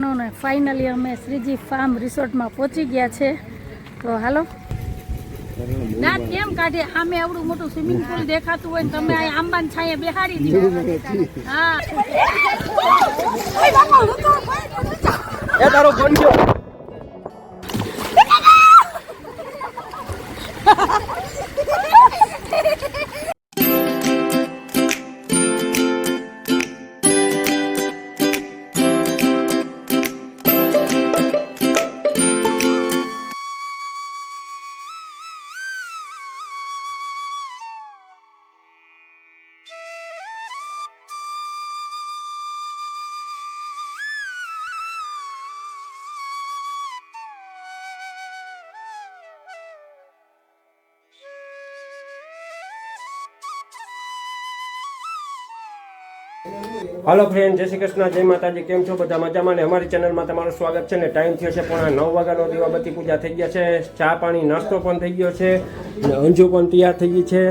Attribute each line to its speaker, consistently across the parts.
Speaker 1: ને ફાઇનલી અમે શ્રીજી ફાર્મ રિસોર્ટમાં પહોંચી ગયા છે. તો હાલો. દાંત કેમ કાઢે? આમે આવડું મોટું સ્વિમિંગ પુલ દેખાતું હોય ને તમે આ આંબાન છાંયે બેહાડી દીધું. હા.
Speaker 2: એ તારો ગયો હાલો ફ્રેન્ડ જય શ્રી કૃષ્ણ, જય માતાજી, કેમ છો? બધા મજામાં ને અમારી ચેનલમાં તમારું સ્વાગત છે ને ટાઈમ થયો છે પોણા નવ વાગ્યાનો, દીવાબત્તી પૂજા થઈ ગયા છે, ચા પાણી, નાસ્તો પણ થઈ ગયો છે ને અંજુ પણ તૈયાર થઈ ગઈ છે.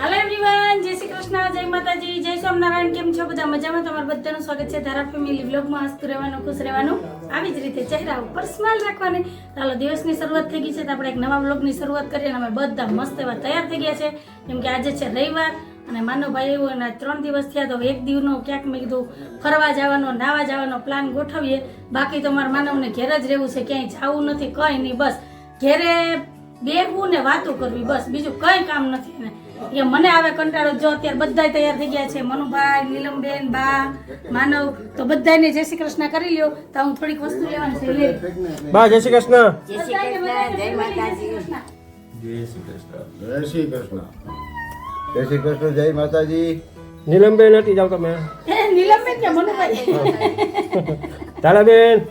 Speaker 1: હાલો એવરીવન જય શ્રી કૃષ્ણ, જય માતાજી, જય સ્વામિનારાયણ, કેમ છો? બધા મજામાં? તમારું બધાનું સ્વાગત છે ધારા ફેમિલી વ્લોગમાં, હસતું રહેવાનું, ખુશ રહેવાનું. આવી જ રીતે ચહેરા ઉપર સ્માઇલ રાખવાની. ચાલો દિવસની શરૂઆત થઈ ગઈ છે તો આપણે એક નવા વ્લોગની શરૂઆત કરીએ અને બધા મસ્ત એવા તૈયાર થઈ ગયા છે. કેમ આજે છે રવિવાર અને માનવભાઈ એવું અને ત્રણ દિવસ થયા તો એક દિવસનો ક્યાંક મેં કીધું ફરવા જવાનો નાવા જવાનો પ્લાન ગોઠવીએ. બાકી તો મારા માનવને ઘેર જ રહેવું છે ક્યાંય જવું નથી કંઈ નહીં બસ. ઘેરે બેહવું ને વાતો કરવી બસ. બીજું કંઈ કામ નથી એને. એ મને આવે કંટાળો જો અત્યારે બધાય તૈયાર થઈ ગયા છે મનુભાઈ નીલમબેન બા માનવ તો બધાને જય શ્રી કૃષ્ણ કરી લ્યો. તો હું થોડીક વસ્તુ લેવાની છે
Speaker 2: બા જય શ્રી કૃષ્ણ.
Speaker 1: જય શ્રી કૃષ્ણ જય શ્રી કૃષ્ણ.
Speaker 3: જય શ્રી કૃષ્ણ. જય શ્રી કૃષ્ણ જય માતાજી.
Speaker 2: નીલમબેન હતી જાવ તમે.
Speaker 1: નીલમબેન કે મનુભાઈ?
Speaker 2: તારાબેન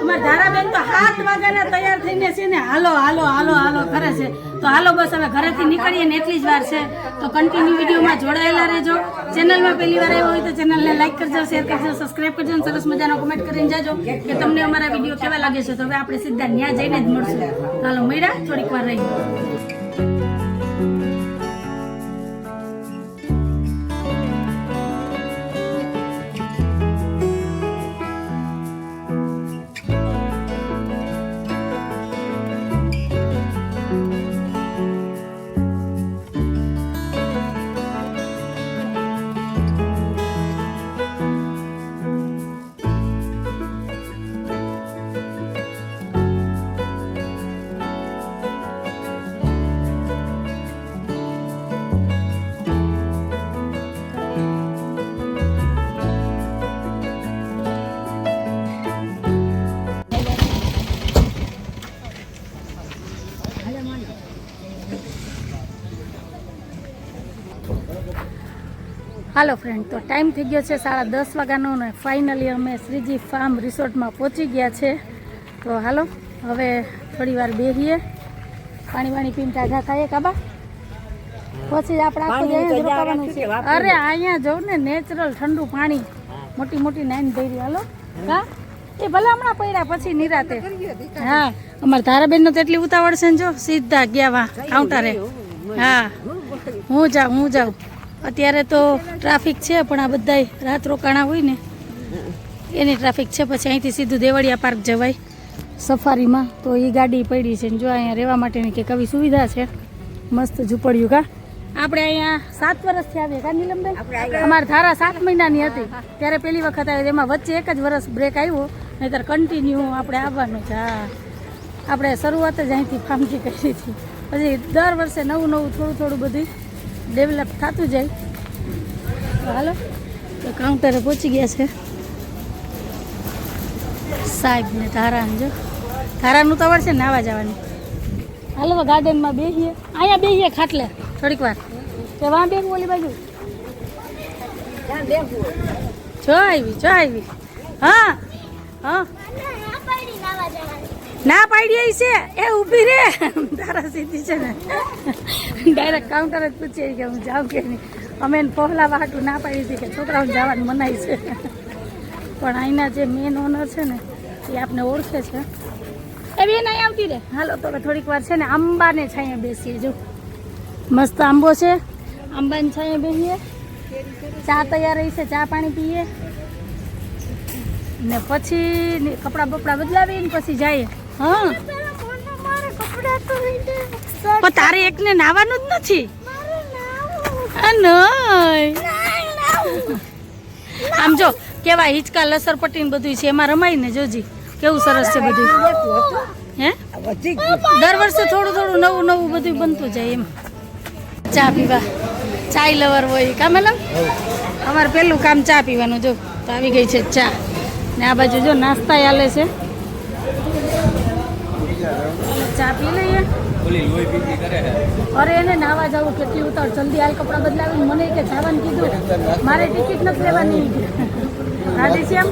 Speaker 1: અમાર ધારાબેન તો સાત વાગ્યાના તૈયાર થઈને છે ને હાલો હાલો હાલો હાલો કરે છે. તો હાલો બસ હવે ઘરેથી નીકળીએ ને એટલી જ વાર છે. તો કન્ટિન્યુ વિડીયોમાં જોડાયેલા રહેજો. ચેનલમાં પહેલી વાર આવ્યો હોય તો ચેનલને લાઈક કરજો શેર કરજો સબસ્ક્રાઈબ કરજો અને સરસ મજાનો કમેન્ટ કરીને જાજો કે તમને અમારા વીડિયો કેવા લાગે છે. તો હવે આપણે સીધા ન્યા જઈને જ મળશું. હાલો મળ્યા? થોડીક વાર રહી હાલો ફ્રેન્ડ તો ટાઈમ થઈ ગયો છે સાડા દસ વાગ્યાનો ને ફાઇનલી અમે શ્રીજી ફાર્મ રિસોર્ટમાં પહોંચી ગયા છે. તો હાલો હવે થોડી વાર બેહીએ. પાણી વાણી પીને તાજા થાય કાબા પછી આપણે આખું રોકાવાનું છે. અરે અહીંયા જવું ને નેચરલ ઠંડુ પાણી. મોટી મોટી નાઈન ભરી હાલો. હા એ ભલે હમણાં પડ્યા પછી નિરાતે. હા અમારા ધારાબેન નો એટલી ઉતાવળ છે ને જો સીધા ગયા વા કાઉન્ટરે. હા. હું જાઉં હું જાઉં. અત્યારે તો ટ્રાફિક છે પણ આ બધાય રાત રોકાણા હોય ને એની ટ્રાફિક છે પછી અહીંથી સીધું દેવળિયા પાર્ક જવાય સફારીમાં. તો એ ગાડી પડી છે ને જો અહીંયા રહેવા માટેની કંઈક કવિ સુવિધા છે. મસ્ત ઝૂંપડિયું કા? આપણે અહીંયા સાત વર્ષથી આવીએ કા નીલમભાઈ? અમારે ધારા સાત મહિનાની હતી. ત્યારે પહેલી વખત આવી એમાં વચ્ચે એક જ વર્ષ બ્રેક આવ્યો. નહીતર કન્ટિન્યુ આપણે આવવાનું છે હા. આપણે શરૂઆત જ અહીંથી ફાર્મથી કરી હતી. પછી દર વર્ષે નવું નવું થોડું થોડું બધું ડેવલપ થતું જાય. તો હાલો, તો કાઉન્ટરે પહોંચી ગયા છે. સાહેબ ને ધારાન જો. ધારાનું તો છે નાવા જવાની. હાલો, તો ગાર્ડનમાં બેસીએ અહીંયા બેસીએ ખાટલે, થોડીક વાર. કે વાં બેસવું ઓલી બાજુ. જો આવી જો આવી. હા હા. ના પાડી આવી છે. એ ઊભી રે. તારા સીધી છે ને. ડાયરેક્ટ કાઉન્ટર જ પૂછી કે હું જાઉં કે નહીં? અમે એને વાટું હાટું ના પાડી હતી કે છોકરાઓને જવાનું મનાય છે. પણ અહીંના જે મેન ઓનર છે ને, એ આપને ઓળખે છે. એ બેન અહીં આવતી રે. હાલો, તો થોડીક વાર છે ને આંબાને છાંયે બેસીએ. જો. મસ્ત આંબો છે. આંબાને છાંયે બેસીએ ચા તૈયાર રહી છે. ચા પાણી પીએ. ને પછી કપડાં બપડા બદલાવીને પછી જઈએ. હા. તારે એકને નાવાનું જ નથી. આમ જો, કેવા હિંચકા લસર પટ્ટી ને બધું છે. એમાં રમાય ને જોજી. કેવું સરસ છે બધું હે? દર વર્ષે થોડું થોડું નવું નવું બધું બનતું જાય એમ. ચા પીવા. ચાય લવર હોય. કા મેલમ અમારે પેલું કામ ચા પીવાનું. જો, તો આવી ગઈ છે ચા. ને આ બાજુ જો નાસ્તા આલે છે. ચા પી લઈએ? અરે એને નાવા જવું કેટલી ઉતાર જલ્દી હાલ કપડાં બદલાવીને મને કે જવાનું કીધું. મારે ટિકિટ નથી લેવાની. રાધે શ્યામ.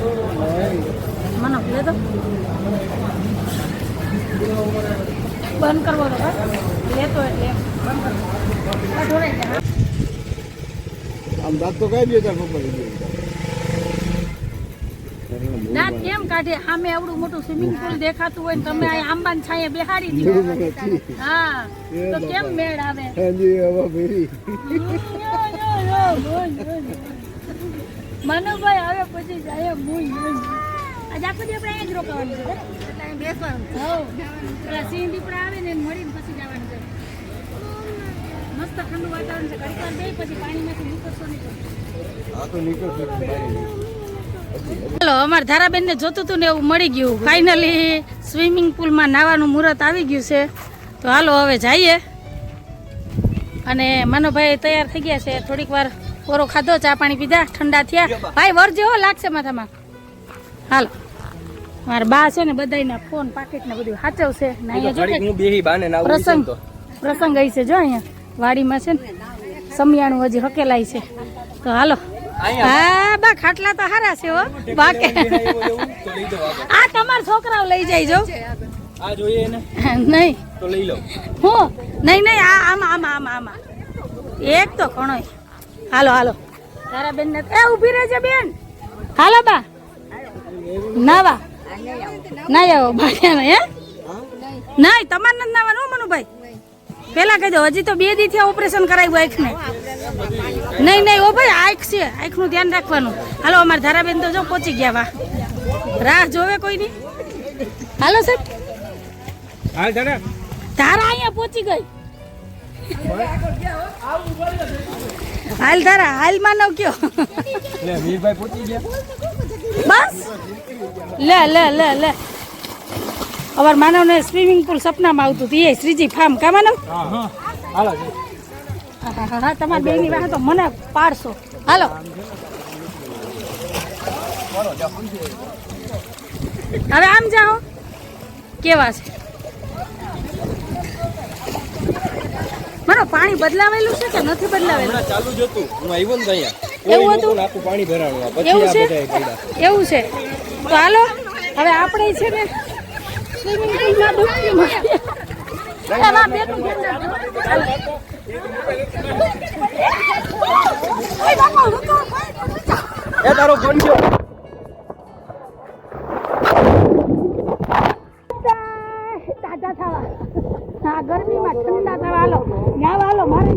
Speaker 1: મને લે તો બંધ કરવો તો ભાઈ. લેતો એટલે એમ. બંધ કરવો. આ ઢોળાઈ જાય.
Speaker 3: આમ દાંત તો કઈ દે તાર પપ્પા
Speaker 1: દાંત કેમ કાઢે? આમે આવડું મોટું સ્વિમિંગ પુલ દેખાતું હોય ને તમે અહીં આંબાન છાંયે બેહાડી દીધું હા તો કેમ મેળ આવે?
Speaker 3: હાજી હવા ફેરી
Speaker 1: મનુભાઈ હવે પછી જાય મુઈ આજે આખો દી આપણે અહીંયા જ રોકાવાનું છે એટલે બેસવાનું હોવ. પેલા સિંહ દીપડા આવે ને મળીને પછી જવાનું છે. મસ્ત ઠંડુ વાતાવરણ છે ઘડીક વાર બે પછી પાણીમાંથી નીકળશો નહીં.
Speaker 3: આ તો નીકળશે
Speaker 1: ચાલો અમારા ધારાબેનને જોતું હતું ને એવું મળી ગયું. ફાઇનલી સ્વિમિંગ પુલમાં નાવાનું મુહૂર્ત આવી ગયું છે. તો હાલો હવે જઈએ. અને મનોભાઈ તૈયાર થઈ ગયા છે. થોડીક વાર કોરો ખાધો ચા પાણી પીધા ઠંડા થયા. ભાઈ વરજે હો લાગશે માથામાં. હાલો. મારા બા છે ને બધાયના ફોન પાકેટ ને બધું સાચવશે ને અહીંયા જો પ્રસંગ પ્રસંગ અહીં છે જો અહીંયા. વાડીમાં છે ને સમિયાણું હજી હકેલાય છે. તો હાલો. હા બા ખાટલા તો હારા છે હો. બાકે આ તમારા છોકરાઓ લઈ જાય
Speaker 2: આ જોઈએ ને
Speaker 1: નહીં.
Speaker 2: તો લઈ લો
Speaker 1: હું? નહીં નહીં આ આમાં આમાં આમાં આમાં. એક તો ઘણો હાલો હાલો. તારા બેન ને એ ઊભી રહેજે બેન. હાલો બા. નાવા ના આવો ભાગ્યા હે? નહીં તમારે નથી નાવાનું મનુભાઈ. પેલા કહેજો હજી તો બે દી થયા ઓપરેશન કરાવ્યું આંખને નહીં નહીં ઓ ભાઈ આંખ છે આંખનું ધ્યાન રાખવાનું. હાલો અમારા ધારાબેન તો જો પહોંચી ગયા વા રાહ જોવે કોઈ નહીં હાલો સાહેબ.
Speaker 2: હાલ ધારા.
Speaker 1: ધારા અહીંયા પહોંચી ગઈ. હાલ ધારા હાલ માનવ કયો
Speaker 2: લે વીરભાઈ પહોંચી ગયા.
Speaker 1: બસ. લે લે લે લે. અમાર માનવને સ્વિમિંગ પુલ સપનામાં આવતું હતું. એ શ્રીજી ફાર્મ કા માનવ?
Speaker 2: હાલો
Speaker 1: હા, હા, હા તમારા બેની વાહ તો મને પાડશો. હાલો. હવે આમ જાઓ. કેવા છે? મારો પાણી બદલાવેલું છે કે નથી બદલાવેલું?
Speaker 2: ચાલુ જ હતું. હું આવ્યો ને અહીંયા.
Speaker 1: એવું હતું?
Speaker 2: આખું પાણી ભરાણું.
Speaker 1: એવું
Speaker 2: પછી
Speaker 1: છે?
Speaker 2: આ
Speaker 1: એવું છે. તો હાલો હવે આપણે છે ને સ્વિમિંગ પુલમાં ડૂબકી મારીએ. હાલો.
Speaker 2: એ તારો ફોન ગયો
Speaker 1: તાજા થવા. હા ગરમીમાં ઠંડા થવા હાલો. ગાવ હાલો મારે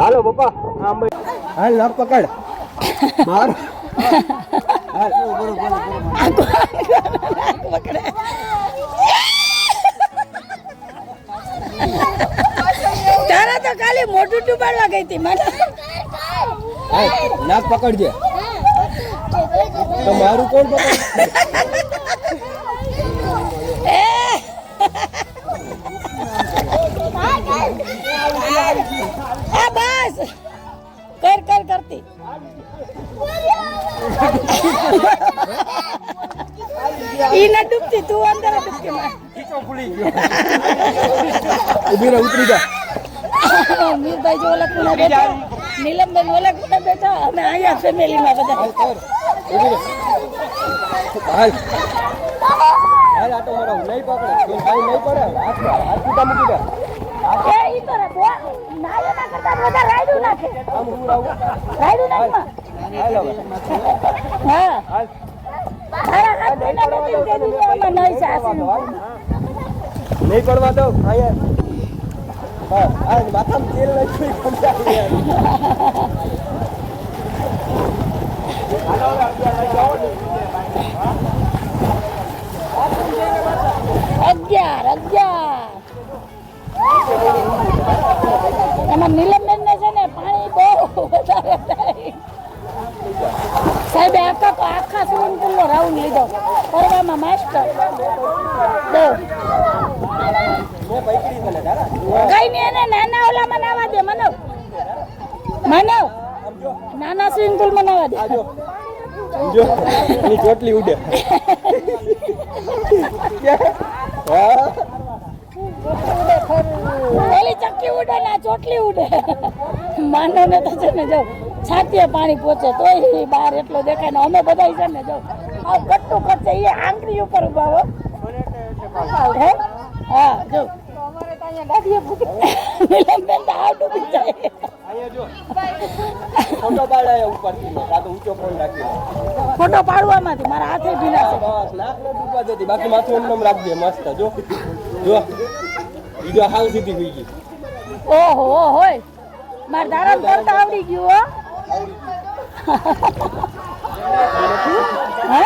Speaker 2: હાલો પપ્પા. આમ હાલ ના પકડ. માર.
Speaker 1: તારા તો ખાલી મોઢું ડૂબાડવા ગઈ હતી મને.
Speaker 2: નાક પકડજે. તો મારું કોણ પકડ?
Speaker 1: બસ. કર કર કરતી. ઈ ડૂબતી તું અંદર ડૂબતી. માર
Speaker 2: ઊભી રહે ઉતરી જા.
Speaker 1: મીરભાઈ જો ઓલા ખૂણે બેઠા નીલમબેન ઓલા ખૂણે બેઠા અમે અહીંયા ફેમિલીમાં બધા.
Speaker 2: હાલ આટો મારો નહીં પકડે. નહીં પડે હાથ હાથ કૂટા મૂકી દે.
Speaker 1: નહીં
Speaker 2: પડવા દો અહીંયા આજ માથામાં તેલ નથી અગિયાર અગિયાર.
Speaker 1: એમાં નીલમબેન ને છે ને પાણી બહુ વધારે સાહેબ આખા તો આખા સ્વિમિંગ પુલ નો રાઉન્ડ લીધો. ફરવામાં માસ્ટર બહુ. કઈ નહીં એને નાના ઓલા મનાવા દે મનવ મનવ નાના સ્વિમિંગ પુલમાં દે.
Speaker 2: જો ચોટલી ઉડે.
Speaker 1: પેલી ચક્કી ઉડે ને ચોટલી ઉડે. માનવ ને તો છે ને જો છાતીએ પાણી પહોંચે તોય બહાર એટલો દેખાય ને અમે બધા છે ને જો કટ્ટું ખર્ચે એ આંગળી ઉપર ઊભા હો? હા જો. નીલમબેન તો હાવ
Speaker 2: ફોટો ઊંચો ફોન રાખી
Speaker 1: ફોટો પાડવામાંથી મારા હાથે ભીના છે.
Speaker 2: બસ બાકી માથું એમ નેમ રાખજે મસ્ત જો જો બીજો હાલ સીધી થઈ ગઈ
Speaker 1: ઓહો હોય મારે ધારણ કરતા આવડી ગયું, હો. હે?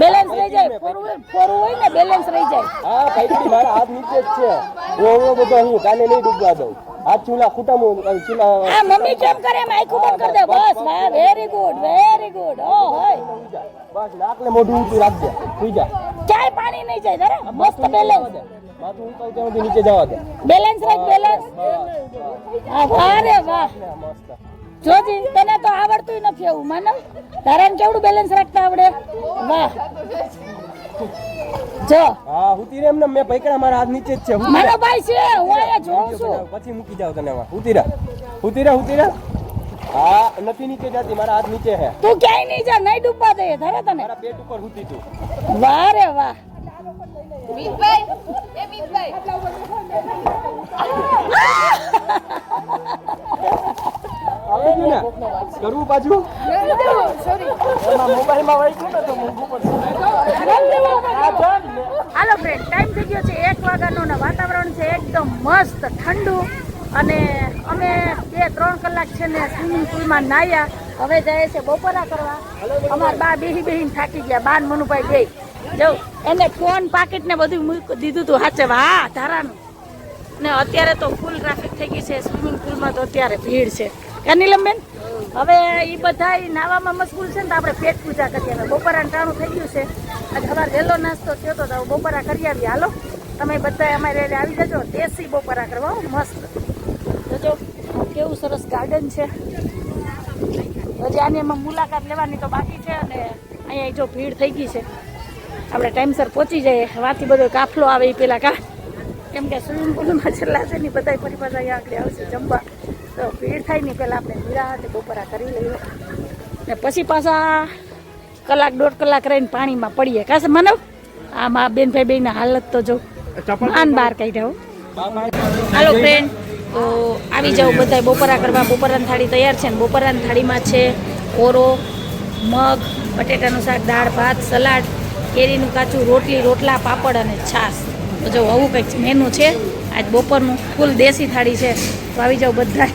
Speaker 1: બેલેન્સ રહી જાય. ફોરવું ફોરવું હોય ને બેલેન્સ રહી જાય.
Speaker 2: હા ભાઈ મારા હાથ નીચે જ છે. હું હવે બધો હું કાલે નહીં ડૂબવા દઉં. આ ચૂલા ખૂટામાં ચૂલા
Speaker 1: આ મમ્મી કેમ કરે એમ આખું બંધ કરી દે. બસ વાહ વેરી ગુડ વેરી ગુડ ઓ હોય.
Speaker 2: બસ નાકને મોઢું ઊંચું રાખજે. સુઈ જા.
Speaker 1: ક્યાંય પાણી નહીં જાય જરા. મસ્ત બેલેન્સ
Speaker 2: માથું ઊંચાવું ત્યાં નીચે જવા દે.
Speaker 1: બેલેન્સ રાખ બેલેન્સ હા વાહ રે વાહ.
Speaker 2: મસ્ત.
Speaker 1: જોજી તને તો આવડતું નથી એવું માનવ તારે કેવડું બેલેન્સ રાખતા આવડે? વાહ. જો.
Speaker 2: હા હુતી રે એમને મેં પૈકડા મારા હાથ નીચે જ છે. હુતી
Speaker 1: ભાઈ છે હું અહીંયા જોઉં છું.
Speaker 2: પછી મૂકી જાવ તને એમાં. હુતી રે હુતી રે હુતી હા નથી નીચે જતી મારા હાથ નીચે હે
Speaker 1: તું ક્યાંય નહીં જા નહીં ડૂબવા દે ધરે તને.
Speaker 2: મારા પેટ ઉપર હુતી તું.
Speaker 1: વાહ રે વાહ.
Speaker 2: આવી ગયું ને? કરવું પાછું
Speaker 1: હાલો ફ્રેન્ડ ટાઈમ થઈ ગયો છે એક વાગ્યાનો ને વાતાવરણ છે એકદમ મસ્ત, ઠંડુ. અને અમે બે ત્રણ કલાક છે ને સ્વિમિંગ પુલમાં નાહ્યા. હવે જાય છે બપોરા કરવા. અમારા બા બેહી બેહીને થાકી ગયા. બાન મનુભાઈ ગઈ. જો, એને ફોન પાકીટ ને બધું દીધું હતું હાચે હા ધારાનું. ને અત્યારે તો ફૂલ ટ્રાફિક થઈ ગઈ છે સ્વિમિંગ પુલમાં તો અત્યારે ભીડ છે. કા નીલમબેન હવે એ બધા નાવામાં મશગુલ છે ને તો આપણે પેટ પૂજા કરીએ. હવે બપોરા ટાણું થઈ ગયું છે. આજે સવાર વહેલો નાસ્તો થયો તો તો બપોરા કરી આવીએ. હાલો, તમે બધા અમારે આવી જજો. દેશી બપોરા કરવા મસ્ત. જોજો કેવું સરસ ગાર્ડન છે. હજી આની એમાં મુલાકાત લેવાની તો બાકી છે અને અહીંયા જો ભીડ થઈ ગઈ છે. આપણે ટાઈમસર પહોંચી જઈએ. વાથી બધો કાફલો આવે એ પેલા કા? કેમ કે સ્વિમિંગ પુલમાં છેલ્લા છે ને બધા ફરી પાછા અહીંયા આગળ આવશે જમવા. તો ભીડ થાય ને પહેલાં આપણે નિરાતે બપોરા કરી લઈએ. ને પછી પાછા કલાક દોઢ કલાક રહીને પાણીમાં પડીએ. કાશે માનવ? આ મા બેનભાઈ બેનના હાલત તો જો માન બહાર કાઢ્યા હાલો ફ્રેન્ડ તો આવી જાઓ બધા બપોરા કરવા. બપોરાની થાળી તૈયાર છે ને બપોરાની થાળીમાં છે ઓરો મગ બટેટાનું શાક દાળ ભાત સલાડ કેરીનું કાચું રોટલી રોટલા પાપડ અને છાશ. તો જો આવું કંઈક મેનુ છે, આજ બપોરનું ફૂલ દેશી થાળી છે, તો આવી જાઓ બધા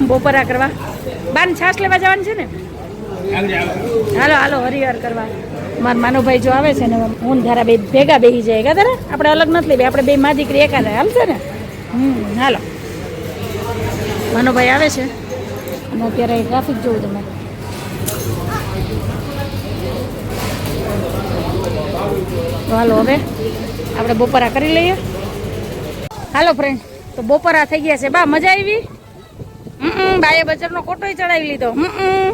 Speaker 1: બપોરા કરવા. બાન છાશ લેવા જવાનું છે ને? હાલો હાલો, હરિહર કરવા. મારા માનુભાઈ જો આવે છે ને, હું ધારા બે ભેગા બેસી જાય, કા તારા? આપણે અલગ નથી લેવી, આપણે બે મા દીકરી એકા રહે હાલશે ને? હમ, હાલો. માનુભાઈ આવે છે. અને અત્યારે ટ્રાફિક જોવું તમે. હાલો હવે આપણે બપોરા કરી લઈએ. હાલો ફ્રેન્ડ તો બપોરા થઈ ગયા છે. બા, મજા આવી? હમ, બાએ બજારનો કોટોય ચડાવી લીધો. હમ,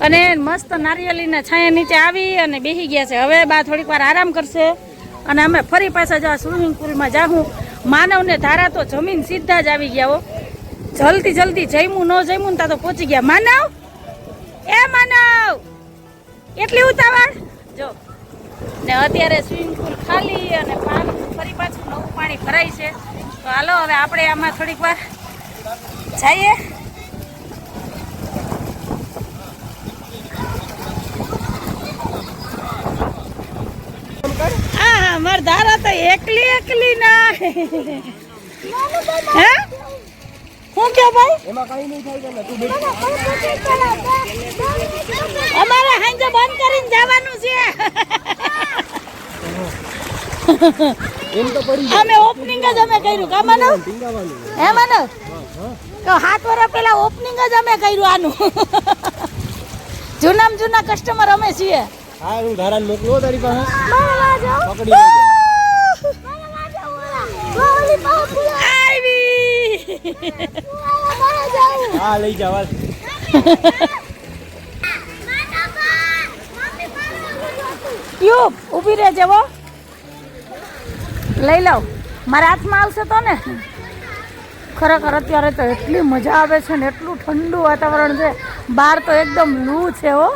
Speaker 1: અને મસ્ત નારિયેળીના છાયા નીચે આવી અને બેસી ગયા છે. હવે બા થોડીક વાર આરામ કરશે અને અમે ફરી પાછા જવા સ્વિમિંગ પુલમાં જાઉં માનવને ધારા તો જમીન સીધા જ આવી ગયા હો. જલ્દી જલ્દી જમ્યું, ન જમ્યું ને ત્યાં તો પહોંચી ગયા. માનવ? એ માનવ! એટલી ઉતાવળ? જો. ને અત્યારે સ્વિમિંગ પુલ ખાલી અને પાણી ફરી પાછું નવું પાણી ભરાય છે. તો હાલો, હવે આપણે આમાં થોડીક વાર જઈએ. હા માર ધારા તો એકલી એકલી ના. હે? શું કે અમારે હાંજે બંધ કરીને જવાનું છે.
Speaker 2: એમ તો પડી
Speaker 1: અમે ઓપનિંગ જ અમે કર્યું કા હે તો સાત વર્ષ પહેલા ઓપનિંગ જ અમે કર્યું આનું. જૂનામાં જૂના કસ્ટમર અમે છીએ.
Speaker 2: હા હું ધારાને મોકલું તારી પાસે. પકડી
Speaker 1: આવી.
Speaker 2: હા લઈ જાવ.
Speaker 1: ટ્યુબ ઊભી રહે જવો લઈ લઉં. મારા હાથમાં આવશે તો ને? ખરેખર અત્યારે તો એટલી મજા આવે છે ને એટલું ઠંડુ વાતાવરણ છે. બહાર તો એકદમ લૂ છે હો.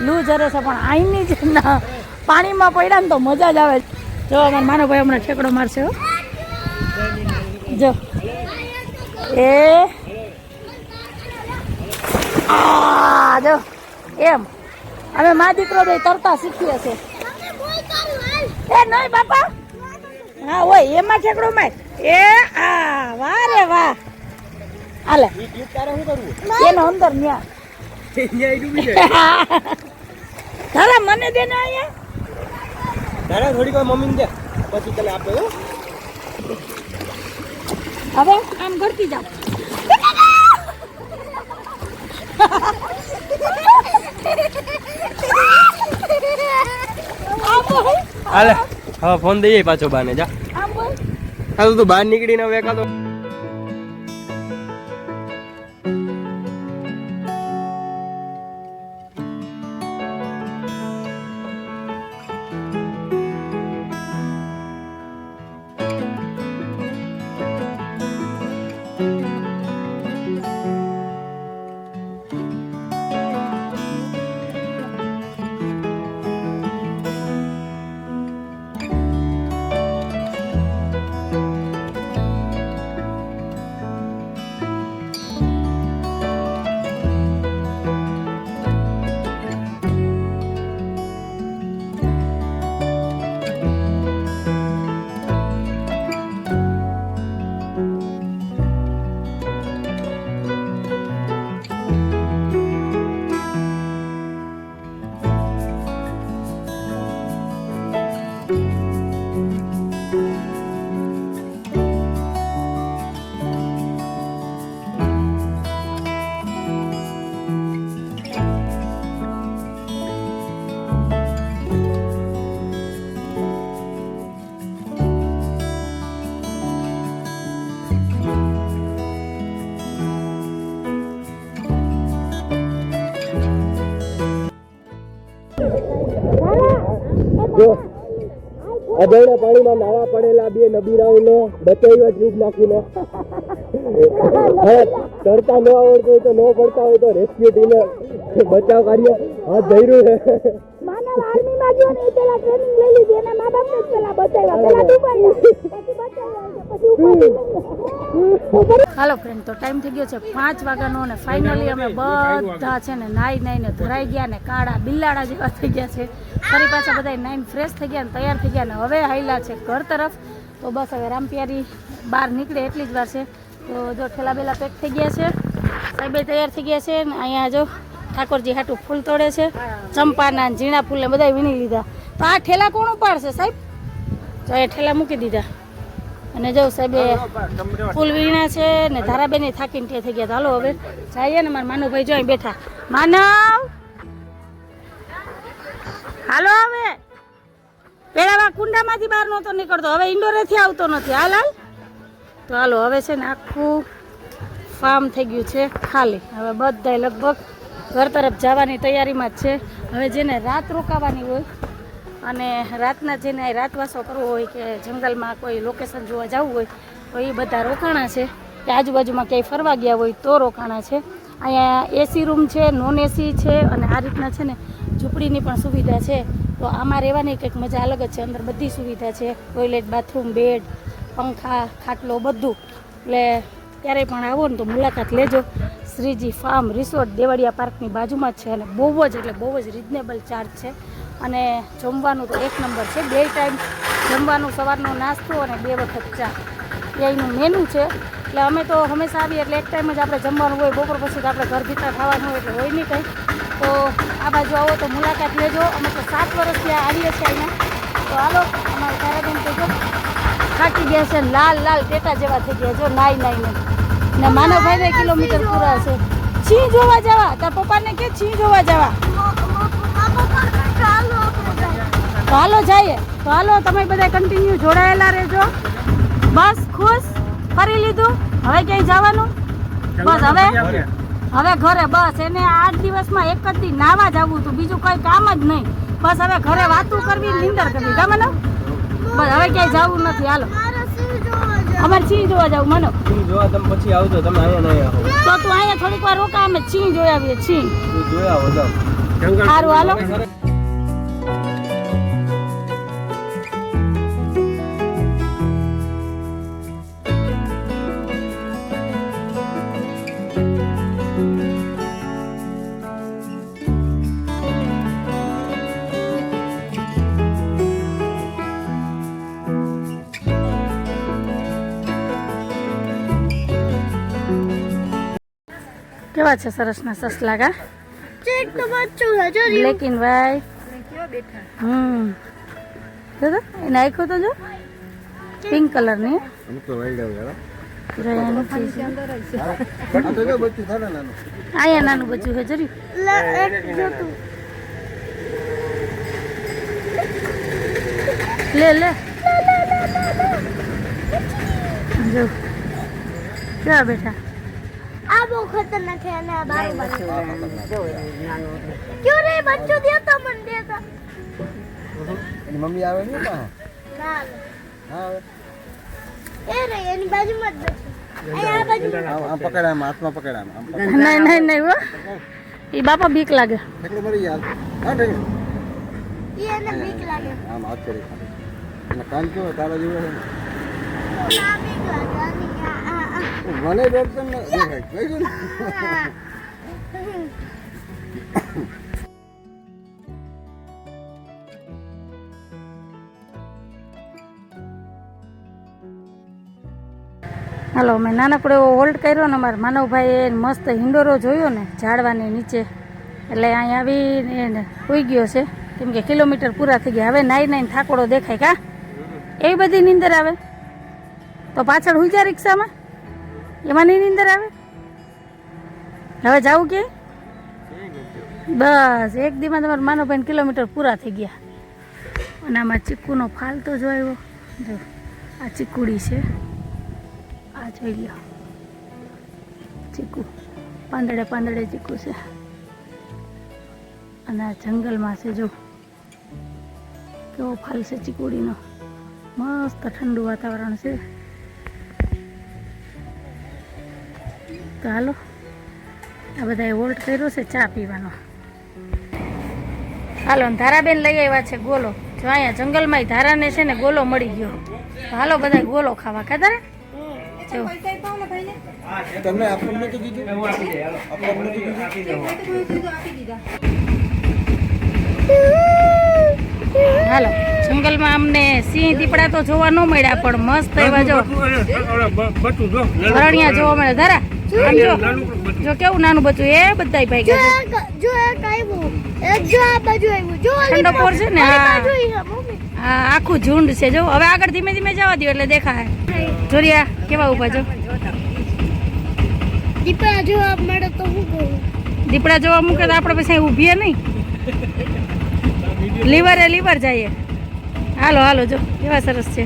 Speaker 1: લૂ જરે છે પણ અહીંની જ ના પાણીમાં પડ્યા ને તો મજા જ આવે. જો અમારા માનો ભાઈ હમણાં ઠેકડો મારશે હો. જો. એ. આ જો. એમ. અમે મા દીકરો તરતા શીખીએ છીએ. એ નહીં બાપા. હા હોય એમાં ઠેકડો માર. એ આ વાહ રે વાહ. હાલે.
Speaker 2: ઈ તારે શું કરવું?
Speaker 1: એનો અંદર ન્યા.
Speaker 2: અહીંયા ડૂબી જાય.
Speaker 1: તારા મને દે ને અહીંયા.
Speaker 2: તારે થોડીક વાર મમ્મીને દે. પછી તને આપે હો.
Speaker 1: હવે આમ જાવ આમ
Speaker 2: હાલે. હવે ફોન દઈએ પાછો બાને જા. હા તો તું બહાર નીકળીને હવે એકાદો જો અજયના પાણીમાં નાવા પડેલા બે નબીરાઓને બચાવ્યા ટ્યુબ નાખીને. તરતા ન આવડતું હોય તો ન પડતા હોય તો રેસ્ક્યુ ટીમે બચાવ કાર્ય હાથ ધર્યું છે.
Speaker 1: માનવ ગયો ને પેલા ટ્રેનિંગ લઈ લીધી એના મા બાપને જ પેલા બચાવ્યા. પેલા પછી બચાવ્યા હાલો ફ્રેન્ડ તો ટાઈમ થઈ ગયો છે પાંચ વાગ્યાનો અને ફાઇનલી અમે બધા છે ને નાઈ નાઈને ધરાઈ ગયા ને કાળા બિલાડા જેવા થઈ ગયા છે. ફરી પાછા બધા નાઈન ફ્રેશ થઈ ગયા ને તૈયાર થઈ ગયા ને હવે હાઈલા છે ઘર તરફ. તો બસ હવે રામપિયારી બહાર નીકળે એટલી જ વાર છે. તો જો ઠેલા બેલા પેક થઈ ગયા છે. સાહેબ તૈયાર થઈ ગયા છે ને અહીંયા જો ઠાકોરજી હાટું ફૂલ તોડે છે. ચંપાના ઝીણા ફૂલને બધા વીણી લીધા. તો આ ઠેલા કોણ ઉપાડશે સાહેબ? તો એ ઠેલા મૂકી દીધા. અને જો સાહેબે ફૂલ વીણા છે ને ધારાબેન થાકીને તે થઈ ગયા તો હાલો હવે જઈએ ને મારા માનુભાઈ જોઈ બેઠા. માનવ! હાલો હવે. પેલા કુંડામાંથી બહાર નહોતો નીકળતો. હવે ઇન્ડોરેથી આવતો નથી. હાલ હાલ. તો હાલો હવે છે ને આખું ફાર્મ થઈ ગયું છે. ખાલી. હવે બધાય લગભગ ઘર તરફ જવાની તૈયારીમાં જ છે. હવે જેને રાત રોકાવાની હોય અને રાતના જેને રાતવાસો કરવો હોય કે જંગલમાં કોઈ લોકેશન જોવા જવું હોય, તો એ બધા રોકાણા છે. કે આજુબાજુમાં ક્યાંય ફરવા ગયા હોય તો રોકાણા છે. અહીંયા એસી રૂમ છે નોન એસી છે અને આ રીતના છે ને ઝૂંપડીની પણ સુવિધા છે. તો આમાં રહેવાની કંઈક મજા અલગ જ છે. અંદર બધી સુવિધા છે. ટોયલેટ બાથરૂમ બેડ પંખા, ખાટલો બધું. એટલે ક્યારેય પણ આવો ને તો મુલાકાત લેજો. શ્રીજી ફાર્મ રિસોર્ટ દેવળિયા પાર્કની બાજુમાં છે અને બહુ જ એટલે બહુ જ રિઝનેબલ ચાર્જ છે. અને જમવાનું તો એક નંબર છે. બે ટાઈમ જમવાનું, સવારનો નાસ્તો અને બે વખત ચા. એ અહીંનું મેનુ છે. એટલે અમે તો હંમેશા આવીએ એટલે એક ટાઈમ જ આપણે જમવાનું હોય, બપોર પછી તો આપણે ઘર ભીતર ખાવાનું હોય એટલે હોય નહીં કંઈ. તો આ બાજુ આવો તો મુલાકાત લેજો. અમે તો સાત વર્ષથી આવીએ છીએ અહીંયા. તો હાલો, અમારા તારાબેન બેન કહેજો. ખાટી ગયા છે લાલ લાલ ટેટા જેવા થઈ ગયા જો નાઈ નાઈને ને માનવભાઈ ને કિલોમીટર પૂરા છે. છી જોવા જવા. તાર પપ્પાને કે છી જોવા જવા? હાલો જઈએ. તો હાલો તમે બધા કન્ટિન્યુ જોડાયેલા રહેજો. બસ ખુશ? ફરી લીધું? હવે ક્યાંય જવાનું? બસ હવે? હવે ઘરે બસ. એને આઠ દિવસમાં એક જ દી નાવા જવું હતું. બીજું કોઈ કામ જ નહીં. બસ હવે ઘરે વાતું કરવી નિંદર કરવી. ગમે ને? બસ હવે ક્યાંય જવું નથી. હાલો. અમારે સિંહ જોવા જવું મનો.
Speaker 4: જોવા તમે પછી આવજો તમે અહીંયા નહીં આવો.
Speaker 1: તો તું અહીંયા થોડીક વાર રોકા અમે સિંહ જોઈ આવીએ સિંહ
Speaker 4: જોયા આવો જાવ
Speaker 2: જંગલ
Speaker 1: સારું હાલો. કેવા છે સરસના સસલા કા બ્લેક હમ જો તો તો જો પિંક કલરની
Speaker 3: અમુક તો વાઈડ આવે યાર.
Speaker 1: અહીંયા નથી
Speaker 3: તો જો. બચ્ચું થાય ને. નાનું.
Speaker 1: અહીંયા નાનું બચ્ચું જરી લે લે. જો. કેવા બેઠા?
Speaker 5: આ બહુ ખતરનાક છે અને આ બાર ક્યો રે બચ્ચો દેતા મને દેતા
Speaker 3: એની મમ્મી આવે ને પાસે
Speaker 5: ના
Speaker 3: હા આવે.
Speaker 5: એ રે એની બાજુમાં જ બેઠી અહીં આ બાજુમાં
Speaker 3: આમ આમ પકડ આમ હાથમાં પકડ આમ આમ પકડ.
Speaker 1: નહીં નહીં નહીં હો એ બાપા બીક લાગે
Speaker 3: ઠેકડું મળી જાય હા ઠેકડું.
Speaker 5: ઈ એને બીક લાગે
Speaker 3: આમ હાથ કરી અને કાન કેવો તારા જેવો છે
Speaker 5: ના બીક લાગે અને આ આ આ
Speaker 3: મને ડર તો દેખાય. જોઈ ગયું? ને?
Speaker 5: આ.
Speaker 1: હાલો, મેં નાનકડો એવો હોલ્ડ કર્યો ને અમારા માનવભાઈએ મસ્ત હિંડોરો જોયો ને ઝાડવાની નીચે. એટલે અહીં આવીને હોઈ ગયો છે. કેમ કે કિલોમીટર પૂરા થઈ ગયા. હવે નાઈ નાઈને થાકોડો દેખાય કા એવી બધી નીંદર આવે? તો પાછળ હુઈ રિક્ષામાં? એમાં નહીં નીંદર આવે? હવે જાવું કે? બસ, એક દીમાં તમારા બેન કિલોમીટર પૂરા થઈ ગયા. અને આમાં ચીકુનો ફાલતો જો આવ્યો જો, આ ચીકુડી છે. આ જોઈ લ્યો. ચીકુ, પાંદડે પાંદડે ચીકુ છે. અને આ જંગલમાં છે, જો. કેવો ફાલ છે ચીકુડીનો. મસ્ત ઠંડુ વાતાવરણ છે. તો હાલો. આ બધાએ વોલ્ટ કર્યો છે ચા પીવાનો. હાલો ને ધારાબેન લઈ આવ્યા છે ગોલો. જો અહીંયા જંગલમાં ધારાને છે ને ગોલો મળી ગયો. તો હાલો બધા ગોલો ખાવા ખાધા જો.
Speaker 3: તમને આપણને તો દીધું? આપણને તો દીધું?
Speaker 1: હાલો જંગલમાં અમને સિંહ દીપડા તો જોવા ન મળ્યા પણ મસ્ત એવા જો
Speaker 2: બચું
Speaker 1: હરણિયા જોવા મળે ધારા જો જો કેવું નાનું બચ્ચું એ બધાય ભાઈ ગયા
Speaker 5: જો એક આવ્યું એક જો આ બાજુ આવ્યું જો
Speaker 1: ઠંડો પોર છે ને, હા. આખું ઝુંડ છે જો હવે આગળ ધીમે ધીમે જવા દો એટલે દેખાય. જોરિયા કેવા ઊભા જો
Speaker 5: દીપડા જોવા મળે તો હું કહું?
Speaker 1: દીપડા જોવા મૂકે તો આપણે પછી ઊભીએ નહીં. લીવરે લીવર જઈએ. હાલો હાલો જો કેવા સરસ છે.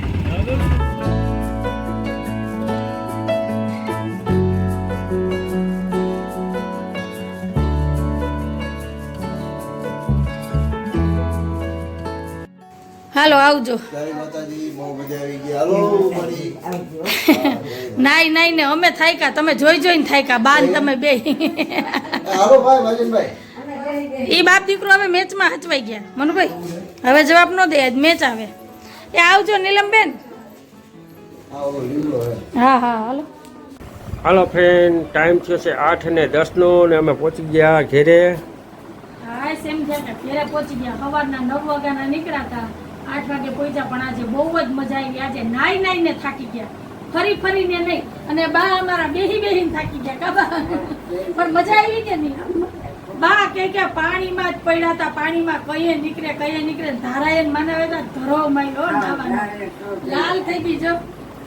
Speaker 1: હાલો આવજો.
Speaker 3: જય માતાજી બહુ મજા આવી ગઈ. હાલો મળી
Speaker 1: નાઈ નાઈ ને અમે થાયકા તમે જોઈ જોઈને થાયકા બાન તમે બે. એ બાપ દીકરો હવે મેચમાં હચવાઈ ગયા. મનુભાઈ હવે જવાબ ન દે આજ મેચ આવે. એ આવજો નીલમબેન.
Speaker 3: હે
Speaker 1: હા હાલો.
Speaker 2: હાલો ફ્રેન્ડ ટાઈમ થયો છે આઠ ને દસનો ને અમે પહોંચી ગયા ઘેરે.
Speaker 1: હા સેમ ઘેરે પહોંચી ગયા. સવારના નવ વાગ્યાના નીકળ્યા હતા. આઠ વાગે પહોંચ્યા પણ આજે બહુ જ મજા આવી. આજે નાઈ નાઈને થાકી ગયા. ફરી ફરીને નહીં. અને બા અમારા બેહી બેહીને થાકી ગયા કાબા પણ મજા આવી કે નહીં? બા કે કે પાણીમાં જ પડ્યા હતા પાણીમાં કઈએ નીકળે કઈએ નીકળે. ધારાએ ને મને હતા ધરો માયલો. લાલ થઈ ગઈ જો.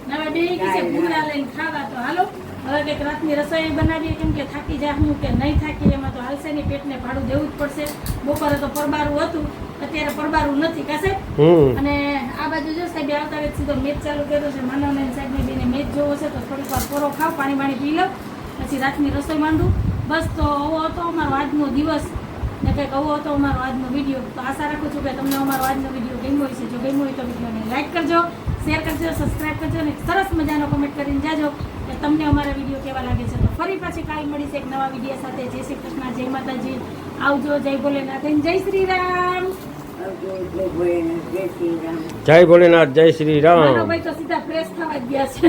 Speaker 1: ને હવે બેહી ગઈ છે ભૂંગળા લઈને ખાવા તો હાલો. હવે કંઈક રાતની રસોઈ બનાવીએ કેમ કે થાકી જાહું કે નહીં થાકી એમાં તો હાલશે નહીં પેટને ભાડું દેવું જ પડશે. બપોરે તો પરબારું હતું અત્યારે પરબારું નથી કાશે અને આ બાજુ જો સાહેબ આવતા વેત સીધો મેચ ચાલુ કર્યો છે માનવબેન સાહેબની બેને મેચ જોવો છે તો થોડીક વાર પોરો ખાવ પાણી પાણી પી લો પછી રાતની રસોઈ માંડું. બસ તો આવો હતો અમારો આજનો દિવસ ને કંઈક આવો હતો અમારો આજનો વીડિયો તો આશા રાખું છું કે તમને અમારો આજનો વીડિયો ગમ્યો હશે. જો ગમ્યો હોય તો વિડીયોને લાઈક કરજો શેર કરજો સબસ્ક્રાઈબ કરજો અને સરસ મજાનો કમેન્ટ કરીને જાજો. કે તમને અમારા વીડિયો કેવા લાગે છે? તો ફરી પાછી કાલ મળીશ એક નવા વીડિયો સાથે. જય શ્રી કૃષ્ણ જય માતાજી. આવજો જય ભોલેનાથ જય શ્રી રામ.
Speaker 2: જય ભોલેનાથ જય શ્રી રામ.
Speaker 1: ભાઈ તો સીધા ફ્રેશ થવા ગયા છે.